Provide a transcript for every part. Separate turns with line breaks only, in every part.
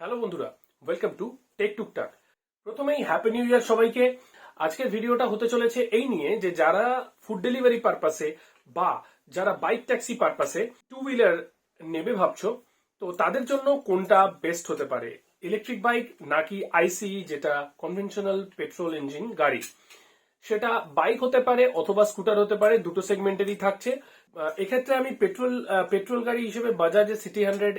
Hello বন্ধুরা welcome to take টুকটাক প্রথমেই হ্যাপি নিউ ইয়ার সবাইকে। আজকের ভিডিওটা হতে চলেছে এই নিয়ে যে যারা ফুড ডেলিভারি পারপাসে বা যারা বাইক ট্যাক্সি পারপাসে টু হুইলার নেবে ভাবছ, তো তাদের জন্য কোনটা বেস্ট হতে পারে? ইলেকট্রিক বাইক নাকি আইসি যেটা কনভেনশনাল পেট্রোল ইঞ্জিন গাড়ি? সেটা বাইক হতে পারে অথবা স্কুটার হতে পারে, দুটো সেগমেন্টেরই থাকছে। এক্ষেত্রে আমি পেট্রোল পেট্রোল গাড়ি হিসেবে বাজাজের CT hundred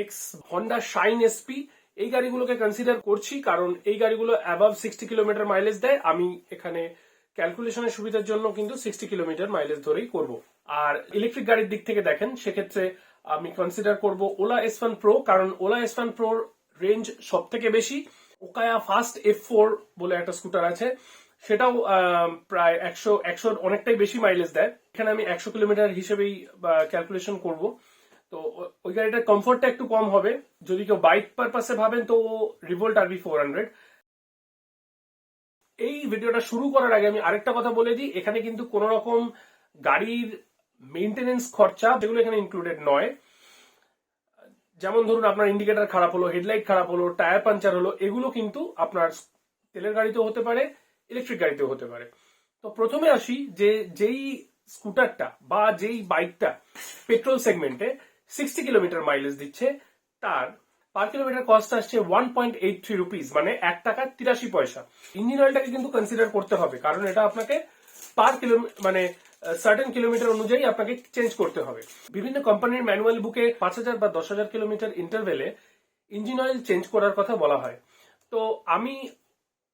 X Honda Shine SP এই গাড়িগুলোকে কনসিডার করছি কারণ এই গাড়িগুলো অ্যাবাভ সিক্সটি কিলোমিটার মাইলেজ দেয়। আমি এখানে ক্যালকুলেশনের সুবিধার জন্য কিন্তু সিক্সটি কিলোমিটার মাইলেজ ধরেই করব। আর ইলেকট্রিক গাড়ির দিক থেকে দেখেন, সেক্ষেত্রে আমি কনসিডার করব ওলা এস ওয়ান প্রো কারণ ওলা এস ওয়ান প্রোর রেঞ্জ সব থেকে বেশি। ওকায়া ফাস্ট এফ ফোর বলে একটা স্কুটার আছে, সেটাও প্রায় একশো, একশোর অনেকটাই বেশি মাইলেজ দেয়। এখানে আমি একশো কিলোমিটার হিসেবেই ক্যালকুলেশন করব। তো ওই গাড়িটার কমফোর্টটা একটু কম হবে। যদি কেউ বাইক পারপাসে ভাবেন, তো রিভোল্ট আরবি ফোর হান্ড্রেড এই ভিডিওটা শুরু করার আগে আমি আরেকটা কথা বলে দিই। এখানে কিন্তু কোন রকম গাড়ির মেনটেনেন্স খরচা যেগুলো এখানে ইনক্লুডেড নয়। যেমন ধরুন, আপনার ইন্ডিকেটার খারাপ হলো হেডলাইট খারাপ হলো টায়ার পাঞ্চার হলো, এগুলো কিন্তু আপনার তেলের গাড়িতেও হতে পারে ইলেকট্রিক গাড়িতেও হতে পারে। তো প্রথমে আসি যে, যেই স্কুটারটা বা যেই বাইকটা পেট্রোল সেগমেন্টে সিক্সটি কিলোমিটার মাইলেজ দিচ্ছে। তার পার কিলোমিটার কস্ট আসছে one point eight three rupees মানে এক টাকা তিরাশি পয়সা। ইঞ্জিন অয়েলটাকে কিন্তু কনসিডার করতে হবে, কারণ এটা আপনাকে পার কিলো মানে সার্টেন কিলোমিটার অনুযায়ী আপনাকে চেঞ্জ করতে হবে। বিভিন্ন কোম্পানির ম্যানুয়াল বুকে পাঁচ হাজার বা দশ হাজার কিলোমিটার ইন্টারভেলে ইঞ্জিন অয়েল চেঞ্জ করার কথা বলা হয়। তো আমি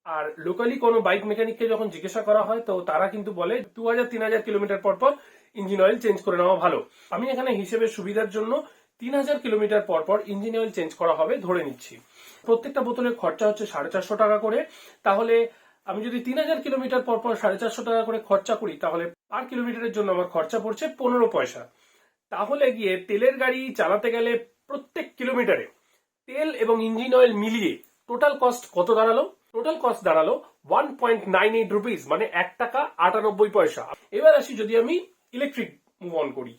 আর লোকালি কোনো বাইক মেকানিককে যখন জিজ্ঞাসা করা হয়, তো তারা কিন্তু বলে দু হাজার, তিন হাজার কিলোমিটার পর পর ইঞ্জিন অয়েল চেঞ্জ করে নেওয়া ভালো। আমি এখানে হিসেবে সুবিধার জন্য তিন হাজার কিলোমিটার পর পর ইঞ্জিন অয়েল চেঞ্জ করা হবে ধরে নিচ্ছি। প্রত্যেকটা বোতলের খরচা হচ্ছে সাড়ে চারশো টাকা করে। তাহলে আমি যদি তিন হাজার কিলোমিটার পর পর সাড়ে চারশো টাকা করে খরচা করি, তাহলে পার কিলোমিটারের জন্য আমার খরচা পড়ছে পনেরো পয়সা। তাহলে গিয়ে তেলের গাড়ি চালাতে গেলে প্রত্যেক কিলোমিটারে তেল এবং ইঞ্জিন অয়েল মিলিয়ে টোটাল কস্ট কত দাঁড়াল? টোটাল কস্ট দাঁড়াল one point nine eight rupees মানে এক টাকা আটানব্বই পয়সা। এবার আসি যদি আমি ইলেকট্রিক মুভ অন করি।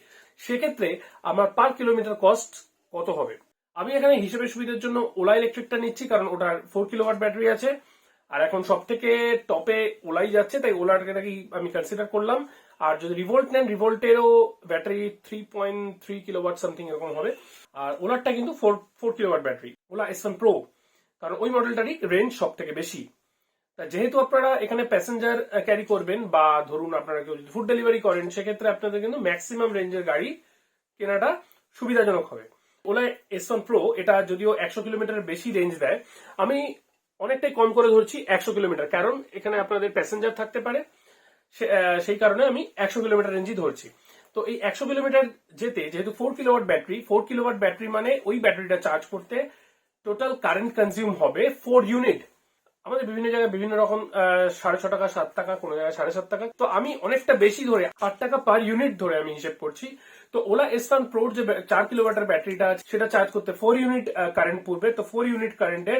সেক্ষেত্রে আমার পার কিলোমিটার কস্ট কত হবে? আমি এখানে হিসেবে সুবিধার জন্য ওলা ইলেকট্রিকটা নিচ্ছি, কারণ ওটার ফোর কিলোওয়াট ব্যাটারি আছে। আর এখন সব থেকে টপে ওলাই যাচ্ছে, তাই ওলাটাকেই আমি কনসিডার করলাম। আর যদি রিভোল্ট নেন রিভোল্টেরও battery three point three kilowatt something এরকম হবে। আর ওলারটা কিন্তু four four kilowatt battery Ola S pro কারণ ওই মডেলটারই রেঞ্জ সব থেকে বেশি। যেহেতু আপনারা এখানে প্যাসেঞ্জার ক্যারি করবেন বা ধরুন আপনারা কেউ যদি ফুড ডেলিভারি করেন, সেক্ষেত্রে আপনাদের কিন্তু ম্যাক্সিমাম রেঞ্জের গাড়ি কেনাটা সুবিধাজনক হবে। ওলা এস ওয়ান প্রো এটা যদিও একশো কিলোমিটার বেশি রেঞ্জ দেয়, আমি অনেকটাই কম করে ধরছি একশো কিলোমিটার, কারণ এখানে আপনাদের প্যাসেঞ্জার থাকতে পারে সেই কারণে আমি একশো কিলোমিটার রেঞ্জই ধরছি। তো এই একশো কিলোমিটার যেতে, যেহেতু four kilowatt battery four kilowatt battery মানে ওই ব্যাটারিটা চার্জ করতে টোটাল কারেন্ট কনজিউম হবে ফোর ইউনিট আমাদের বিভিন্ন জায়গায় বিভিন্ন রকম সাড়ে ছ টাকা, সাত টাকা, কোনো জায়গায় সাড়ে সাত টাকা। তো আমি অনেকটা বেশি ধরে, আট টাকা পার ইউনিট ধরে আমি হিসেব করছি। তো ওলা এস ওয়ান প্রোর যে চার কিলোমিটার ব্যাটারিটা আছে, সেটা চার্জ করতে ফোর ইউনিট কারেন্ট পড়বে। তো ফোর ইউনিট কারেন্টে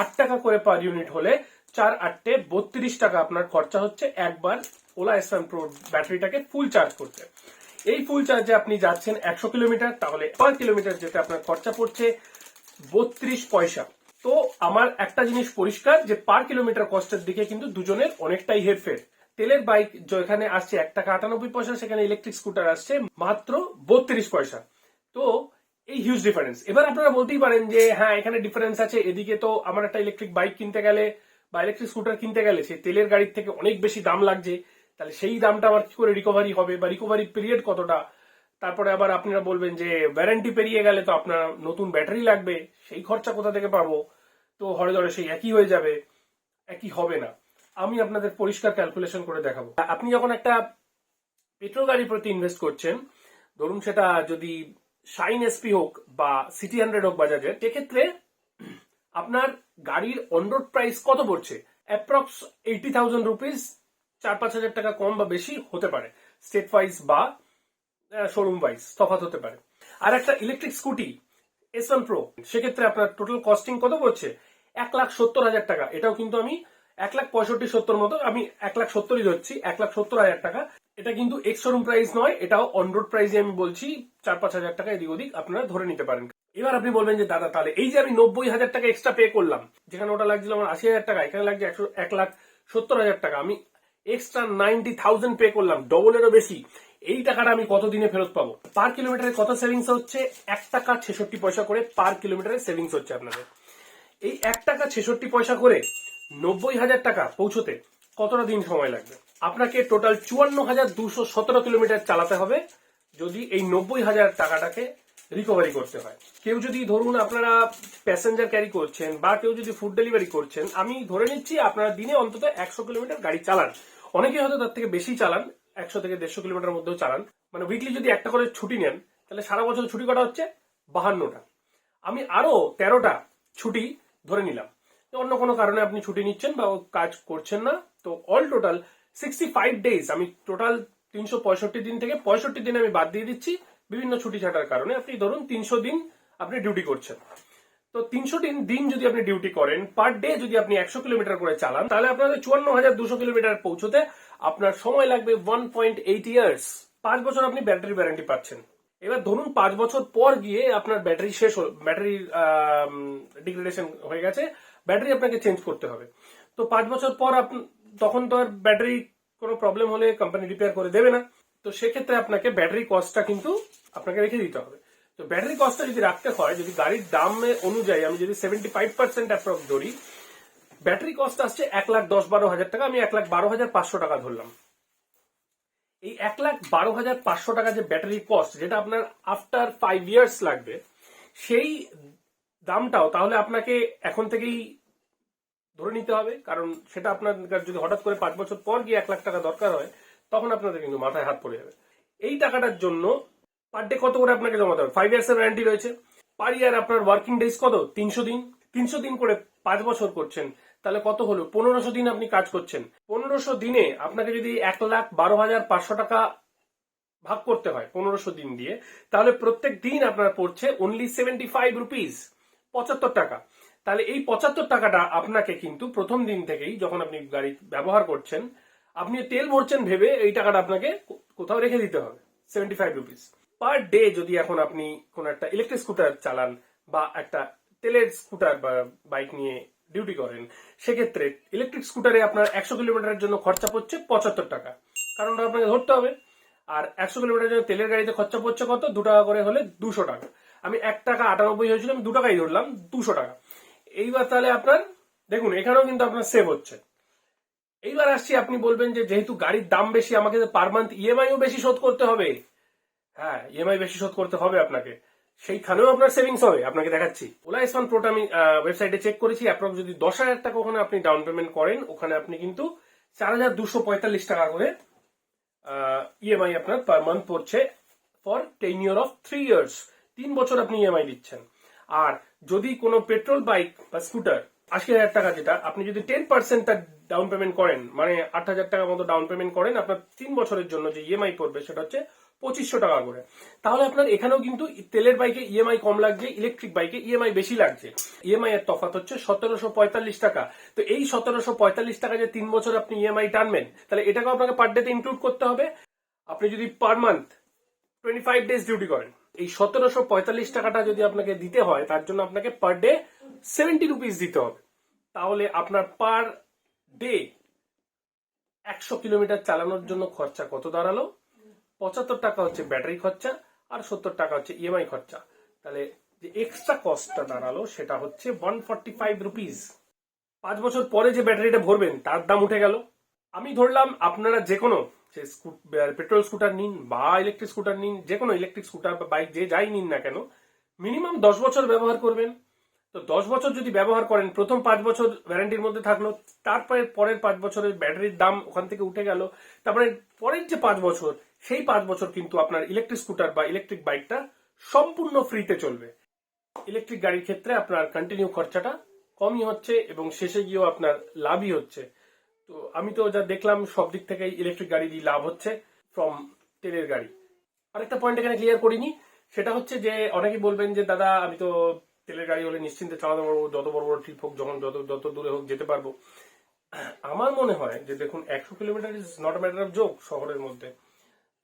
আট টাকা করে পার ইউনিট হলে চার আটটে বত্রিশ টাকা আপনার খরচা হচ্ছে একবার ওলা এস ওয়ান প্রোর ব্যাটারিটাকে ফুল চার্জ করতে। এই ফুল চার্জে আপনি যাচ্ছেন একশো কিলোমিটার, তাহলে পার কিলোমিটার যেতে আপনার খরচা পড়ছে বত্রিশ পয়সা। তো আমার একটা জিনিস পরিষ্কার যে পার কিলোমিটার কস্টের দিকে কিন্তু দুজনের অনেকটাই হেরফের। তেলের বাইক যেখানে আসছে এক টাকা আটানব্বই পয়সা, সেখানে ইলেকট্রিক স্কুটার আসছে মাত্র বত্রিশ পয়সা। তো এই হিউজ ডিফারেন্স এবার আপনারা বলতেই পারেন যে হ্যাঁ এখানে ডিফারেন্স আছে। এদিকে তো আমার একটা ইলেকট্রিক বাইক কিনতে গেলে বা ইলেকট্রিক স্কুটার কিনতে গেলে সেই তেলের গাড়ির থেকে অনেক বেশি দাম লাগছে। তাহলে সেই দামটা আবার কি করে রিকভারি হবে বা রিকভারি পিরিয়ড কতটা? তারপরে আবার আপনারা বলবেন যে ওয়ারেন্টি পেরিয়ে গেলে তো আপনার নতুন ব্যাটারি লাগবে, সেই খরচা কোথা থেকে পাবো? তো হরে ধরে সেই একই হয়ে যাবে, একই হবে না। আমি আপনাদের পরিষ্কার ক্যালকুলেশন করে দেখাবো। আপনি যখন একটা পেট্রোল গাড়ির প্রতি ইনভেস্ট করছেন, ধরুন সেটা যদি শাইন এসপি হোক বা সিটি হান্ড্রেড হোক বাজাজের, সেক্ষেত্রে আপনার গাড়ির অনরোড প্রাইস কত পড়ছে? অ্যাপ্রক্স এইটি থাউজেন্ড রুপিস চার পাঁচ হাজার টাকা কম বা বেশি হতে পারে। স্টেট ওয়াইজ বা শোরুম ওয়াইজ তফাৎ হতে পারে। আর একটা electric scooty S one pro সেক্ষেত্রে আপনার টোটাল কস্টিং কত পড়ছে? এক লাখ সত্তর হাজার টাকা। এটাও কিন্তু আমি এক লাখ পঁয়ষট্টি সত্তর মতো, আমি এক লাখ সত্তরই ধরছি, এক লাখ সত্তর হাজার টাকা। এটা কিন্তু এক্স শোরুম প্রাইস নয়, এটাও অন রোড প্রাইসে আমি বলছি, চার পাঁচ হাজার টাকা এদিক ওদিক আপনারা ধরে নিতে পারেন। এবার আপনি বলবেন যে, দাদা, তাহলে এই যে আমি নব্বই হাজার টাকা এক্সট্রা পে করলাম, যেখানে ওটা লাগছিল আমার আশি হাজার টাকা, এখানে লাগছে একশো, এক লাখ সত্তর হাজার টাকা, আমি এক্সট্রা নাইনটি থাউজেন্ড পে করলাম ডবলেরও বেশি এই টাকাটা আমি কত দিনে ফেরত পাবো? পার কিলোমিটারে কত সেভিংস হচ্ছে? এক টাকা ছেষট্টি পয়সা করে পার কিলোমিটারে সেভিংস হচ্ছে আপনাদের। এই এক টাকা ছেষট্টি পয়সা করে নব্বই হাজার টাকা পৌঁছতে কতটা দিন সময় লাগবে? আপনাকে টোটাল চুয়ান্ন হাজার দুশো সতেরো কিলোমিটার চালাতে হবে, যদি এই নব্বই হাজার টাকাটাকে রিকভারি করতে হয়। কেউ যদি ধরুন আপনারা প্যাসেঞ্জার ক্যারি করছেন বা কেউ যদি ফুড ডেলিভারি করছেন, আমি ধরে নিচ্ছি আপনারা দিনে অন্তত একশো কিলোমিটার গাড়ি চালান। অনেকে হয়তো তার থেকে বেশি চালান একশো থেকে দেড়শো কিলোমিটার মধ্যেও চালান। মানে উইকলি যদি একটা করে ছুটি নেন, তাহলে সারা বছর ছুটি কটা হচ্ছে? বাহান্নটা। আমি আরও তেরোটা ছুটি ধরে নিলাম। অন্য কোনো কারণে আপনি ছুটি নিচ্ছেন বা কাজ করছেন না, তো all total sixty five days আমি টোটাল তিনশো পঁয়ষট্টি দিন থেকে পঁয়ষট্টি দিন আমি বাদ দিয়ে দিচ্ছি। বিভিন্ন ছুটি ছাটার কারণে আপনি ধরুন তিনশো দিন আপনি ডিউটি করছেন। তো তিনশো দিন দিন যদি আপনি ডিউটি করেন পার ডে যদি আপনি একশো কিলোমিটার করে চালান, তাহলে আপনাদের চুয়ান্ন হাজার দুশো কিলোমিটার পৌঁছতে আপনার সময় লাগবে ওয়ান পয়েন্ট এইট ইয়ার্স পাঁচ বছর আপনি ব্যাটারি ওয়ারেন্টি পাচ্ছেন। এবার ধরুন পাঁচ বছর পর গিয়ে আপনার ব্যাটারি শেষ ব্যাটারি ডিগ্রেডেশন হয়ে গেছে ব্যাটারি আপনাকে চেঞ্জ করতে হবে। তো পাঁচ বছর পর তখন তো আর ব্যাটারি কোনো প্রবলেম হলে কোম্পানি রিপেয়ার করে দেবে না। তো সেক্ষেত্রে আপনাকে ব্যাটারি কস্টটা কিন্তু আপনাকে রেখে দিতে হবে। তো ব্যাটারি কস্টটা যদি রাখতে হয়, যদি গাড়ির দামের অনুযায়ী আমি যদি সেভেন্টি ফাইভ পার্সেন্ট অ্যাপ্রক্স ধরি ব্যাটারি কস্ট আসছে এক লাখ দশ বারো হাজার টাকা, আমি এক লাখ বারো হাজার পাঁচশো টাকা ধরলাম। এই এক লাখ বারো হাজার পাঁচশো টাকা যে ব্যাটারি কস্ট যেটা আপনার আফটার ফাইভ ইয়ার্স লাগবে, সেই দামটাও তাহলে আপনাকে এখন থেকেই ধরে নিতে হবে, কারণ সেটা আপনার যদি হঠাৎ করে পাঁচ বছর পর গিয়ে এক লাখ টাকা দরকার হয়, তখন আপনাদের কিন্তু মাথায় হাত পড়ে যাবে। এই টাকাটার জন্য পার ডে কত করে আপনাকে জমাতে হবে? ফাইভ ইয়ার্স এর ওয়ারেন্টি রয়েছে। পার ইয়ার আপনার ওয়ার্কিং ডেজ কত? তিনশো দিন। তিনশো দিন করে পাঁচ বছর করছেন। তাহলে কত হলো? পনেরোশো দিন আপনি কাজ করছেন। পনেরোশো দিনে আপনাকে যদি এক লাখ বারো হাজার পাঁচশো টাকা ভাগ করতে হয়, পনেরোশো দিন দিয়ে, তাহলে প্রত্যেক দিন আপনার পড়ছে অনলি সেভেন্টি ফাইভ রুপিস পঁচাত্তর টাকা। তাহলে এই পঁচাত্তর টাকাটা আপনাকে কিন্তু প্রথম দিন থেকেই যখন আপনি গাড়ি ব্যবহার করছেন, আপনি তেল ভরছেন ভেবে এই টাকাটা আপনাকে কোথাও রেখে দিতে হবে seventy five rupees per day যদি এখন আপনি কোন একটা ইলেকট্রিক স্কুটার চালান বা একটা তেলের স্কুটার বা বাইক নিয়ে ডিউটি করেন, সেক্ষেত্রে ইলেকট্রিক স্কুটারে আপনার একশো কিলোমিটারের জন্য খরচা পড়ছে পঁচাত্তর টাকা। কারণটা আপনাকে ধরতে হবে, আর একশো কিলোমিটারের জন্য তেলের গাড়িতে খরচা পড়ছে কত? দু টাকা করে হলে দুশো টাকা। আমি এক টাকা আটানব্বই হয়েছিল আমি দু টাকাই ধরলাম, দুশো টাকা। এইবার তাহলে আপনার, দেখুন, এখানেও কিন্তু আপনার সেভ হচ্ছে। এইবার আসছি, আপনি বলবেন যে যেহেতু গাড়ির দাম বেশি, আমাকে পার মান্থ ইএমআইও বেশি শোধ করতে হবে। হ্যাঁ ইএমআই বেশি শোধ করতে হবে আপনাকে। সেইখানেও আপনার সেভিংস হবে, আপনাকে দেখাচ্ছি। ওলা এস ওয়ান প্রোটা আমি ওয়েবসাইটে চেক করেছি অ্যাপ্রক্স যদি দশ হাজার টাকা ওখানে আপনি ডাউন পেমেন্ট করেন, ওখানে আপনি কিন্তু চার হাজার দুশো পঁয়তাল্লিশ টাকা করে ইএমআই আপনার পার মান্থ পড়ছে for ten year of three years তিন বছর আপনি ইএমআই দিচ্ছেন। আর যদি কোনো পেট্রোল বাইক বা স্কুটার আশি হাজার টাকা যেটা, আপনি যদি টেন পার্সেন্ট তার ডাউন পেমেন্ট করেন মানে আট হাজার টাকা মতো ডাউন পেমেন্ট করেন, আপনার তিন বছরের জন্য যে ইএমআই পড়বে, সেটা হচ্ছে পঁচিশশো টাকা করে। তাহলে আপনার এখানেও কিন্তু তেলের বাইকে ইএমআই কম লাগছে ইলেকট্রিক বাইকে ইএমআই বেশি লাগছে। ইএমআই এর তফাৎ হচ্ছে সতেরোশো পঁয়তাল্লিশ টাকা। তো এই সতেরোশো পঁয়তাল্লিশ টাকা যে তিন বছর আপনি ইএমআই টানবেন, তাহলে এটাকেও আপনাকে পার ডেতে ইনক্লুড করতে হবে। আপনি যদি per month twenty five days duty করেন, এই সতেরোশো পঁয়তাল্লিশ টাকাটা যদি আপনাকে দিতে হয়, তার জন্য আপনাকে পার ডে সেভেন্টি রুপিস দিতে হবে। তাহলে আপনার পার ডে একশো কিলোমিটার চালানোর জন্য খরচা কত দাঁড়াল? পঁচাত্তর টাকা হচ্ছে ব্যাটারি খরচা আর সত্তর টাকা হচ্ছে ইএমআই খরচা। তাহলে যে এক্সট্রা কস্টটা দাঁড়াল সেটা হচ্ছে ওয়ান ফর্টি ফাইভ রুপিস পাঁচ বছর পরে যে ব্যাটারিটা ভরবেন, তার দাম উঠে গেল। আমি ধরলাম আপনারা যে কোনো যে পেট্রোল স্কুটার নিন বা ইলেকট্রিক স্কুটার নিন যে কোনো ইলেকট্রিক স্কুটার বা বাইক যে যাই নিন না কেন মিনিমাম দশ বছর ব্যবহার করবেন। তো দশ বছর যদি ব্যবহার করেন, প্রথম পাঁচ বছর ওয়ারেন্টির মধ্যে থাকল, তারপরে পরের পাঁচ বছরের ব্যাটারির দাম ওখান থেকে উঠে গেল। তারপরে পরের যে পাঁচ বছর সেই পাঁচ বছর কিন্তু আপনার ইলেকট্রিক স্কুটার বা ইলেকট্রিক বাইকটা সম্পূর্ণ ফ্রিতে চলবে। ইলেকট্রিক গাড়ির ক্ষেত্রে আপনার কন্টিনিউ খরচাটা কমই হচ্ছে এবং শেষে গিয়েও আপনার লাভই হচ্ছে। তো আমি তো যা দেখলাম, সব দিক থেকেই ইলেকট্রিক গাড়িরই লাভ হচ্ছে ফ্রম তেলের গাড়ি। আরেকটা পয়েন্ট এখানে ক্লিয়ার করিনি, সেটা হচ্ছে যে অনেকেই বলবেন যে, দাদা, আমি তো তেলের গাড়ি হলে নিশ্চিন্তে চালাতে পারব, যত বড় বড় ট্রিপ হোক, যখন যত যত দূরে হোক যেতে পারব। আমার মনে হয় যে, দেখুন, একশো kilometre is not matter of joke শহরের মধ্যে।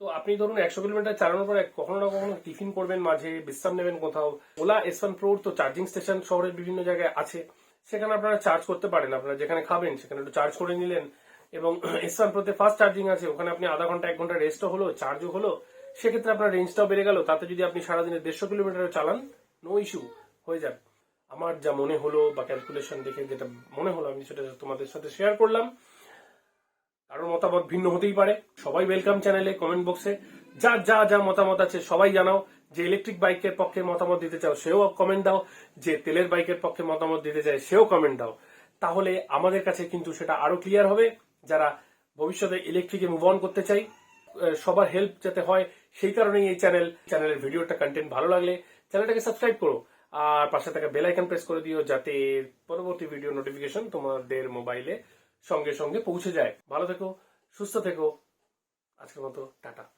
তো আপনি ধরুন একশো কিলোমিটার চালানোর পরে কখনো না কখনো টিফিন করবেন মাঝে, বিশ্রাম নেবেন কোথাও। ওলা এস ওয়ান প্রোর তো চার্জিং স্টেশন শহরের বিভিন্ন জায়গায় আছে। সেখানে আপনারা চার্জ করতে পারেন। আপনারা যেখানে খাবেন সেখানে একটু চার্জ করে নিলেন। এবং এস ওয়ান প্রোতে ফাস্ট চার্জিং আছে। ওখানে আপনি আধা ঘণ্টা, এক ঘণ্টা রেস্টও হলো চার্জও হলো। সেক্ষেত্রে আপনার রেঞ্জটাও বেড়ে গেল। তাতে যদি আপনি সারাদিনে দেড়শো কিলোমিটার চালান নো ইস্যু হয়ে যাবে। আমার যা মনে হলো বা ক্যালকুলেশন দেখে যেটা মনে হলো, আমি সেটা তোমাদের সাথে শেয়ার করলাম। কারোর মতামত ভিন্ন হতেই পারে। সবাই ওয়েলকাম চ্যানেলে কমেন্ট বক্সে যা যা যা মতামত আছে সবাই জানাও। যে ইলেকট্রিক বাইকের পক্ষে মতামত দিতে চাও সেও কমেন্ট দাও। যে তেলের বাইকের পক্ষে মতামত দিতে চায় সেও কমেন্ট দাও। তাহলে আমাদের কাছে কিন্তু সেটা আরও ক্লিয়ার হবে। যারা ভবিষ্যতে ইলেকট্রিকে মুভ অন করতে চাই সবার হেল্প যাতে হয় সেই কারণেই এই চ্যানেল চ্যানেলের ভিডিওটা কন্টেন্ট ভালো লাগলে চ্যানেলটাকে সাবস্ক্রাইব করো। আর পাশে থাকা বেল আইকন প্রেস করে দিও যাতে পরবর্তী ভিডিও নোটিফিকেশন তোমাদের মোবাইলে সঙ্গে সঙ্গে পৌঁছে যায়। ভালো থেকো সুস্থ থেকো। আজকের মতো টাটা।